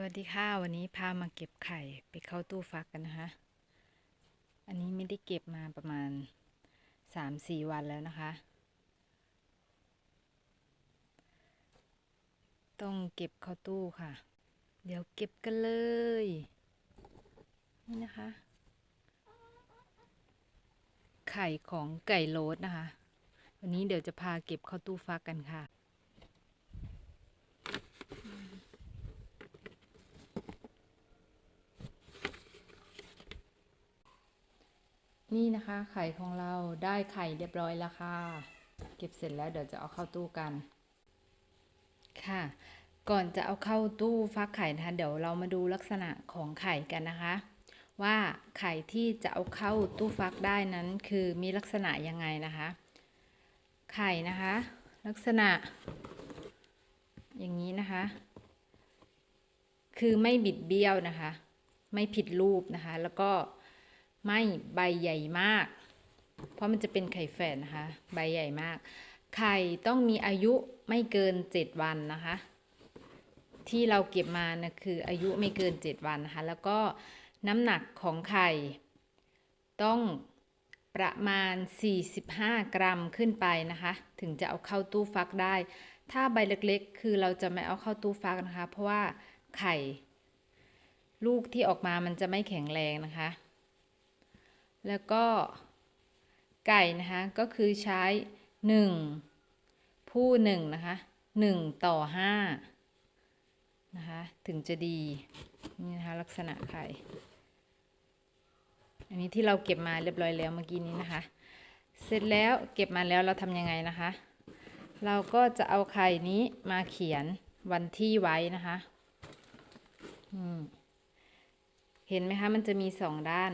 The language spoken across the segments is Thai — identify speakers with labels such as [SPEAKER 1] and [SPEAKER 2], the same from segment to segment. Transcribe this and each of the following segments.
[SPEAKER 1] วัสดีค่ะ วันนี้พามาเก็บไข่ไปเข้าตู้ฟักกันนะคะ อันนี้ไม่ได้เก็บมาประมาณสามสี่วันแล้วนะคะ ต้องเก็บเข้าตู้ค่ะ เดี๋ยวเก็บกันเลย นี่นะคะ ไข่ของไก่โรสนะคะ วันนี้เดี๋ยวจะพาเก็บเข้าตู้ฟักกันค่ะ นี่นะคะไข่ของเราได้ไข่เรียบร้อยแล้วค่ะ เก็บเสร็จแล้วเดี๋ยวจะเอาเข้าตู้กัน ค่ะ ก่อนจะเอาเข้าตู้ฟักไข่นะคะเดี๋ยวเรามาดูลักษณะของไข่กันนะคะ ว่าไข่ที่จะเอาเข้าตู้ฟักได้นั้นคือมีลักษณะยังไงนะคะ ไข่นะคะ ลักษณะ อย่างนี้นะคะ คือไม่บิดเบี้ยวนะคะ ไม่ผิดรูปนะคะ แล้วก็ ไม่ใบใหญ่มาก เพราะมันจะเป็นไข่แฝดนะคะ ใบใหญ่มาก ไข่ต้องมีอายุไม่เกิน7วันนะคะ ที่เราเก็บมานะคืออายุไม่เกิน7วันนะคะ แล้วก็น้ำหนักของไข่ ต้องประมาณ 45 กรัมขึ้นไปนะคะ ถึงจะเอาเข้าตู้ฟักได้ ถ้าใบเล็กๆ คือเราจะไม่เอาเข้าตู้ฟักนะคะ เพราะว่าไข่ ลูกที่ออกมามันจะไม่แข็งแรงนะคะ แล้วก็ไก่นะคะ ก็คือใช้หนึ่งผู้หนึ่งนะคะหนึ่งต่อห้านะคะ ถึงจะดี นี่นะคะ ลักษณะไข่ อันนี้ที่เราเก็บมาเรียบร้อยแล้วเมื่อกี้นี้นะคะ เสร็จแล้วเก็บมาแล้วเราทำยังไงนะคะ เราก็จะเอาไข่นี้มาเขียนวันที่ไว้นะคะเห็นไหมคะ มันจะมีสองด้าน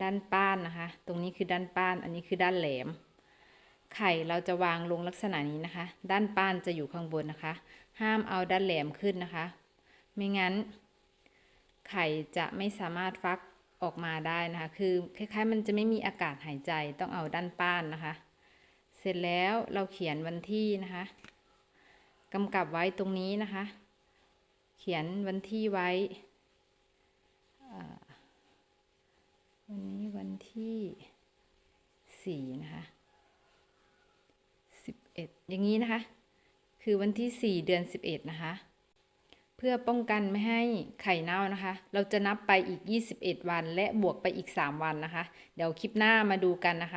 [SPEAKER 1] ด้านป้านนะคะ ตรงนี้คือด้านป้าน อันนี้คือด้านแหลม ไข่เราจะวางลงลักษณะนี้นะคะ ด้านป้านจะอยู่ข้างบนนะคะ ห้ามเอาด้านแหลมขึ้นนะคะ ไม่งั้น ไข่จะไม่สามารถฟักออกมาได้นะคะ คือคล้ายๆ มันจะไม่มีอากาศหายใจ ต้องเอาด้านป้านนะคะ เสร็จแล้วเราเขียนวันที่นะคะกำกับไว้ตรงนี้นะคะ เขียนวันที่ไว้ วันนี้วัน ที่สี่นะคะสิบเอ็ดอย่างนี้นะคะ คือวันที่สี่เดือนสิบเอ็ดนะคะ เพื่อป้องกันไม่ให้ไข่เน่านะคะ เราจะนับไปอีก21วัน และบวกไปอีก3วันนะคะ เดี๋ยวคลิปหน้ามาดูกันนะคะ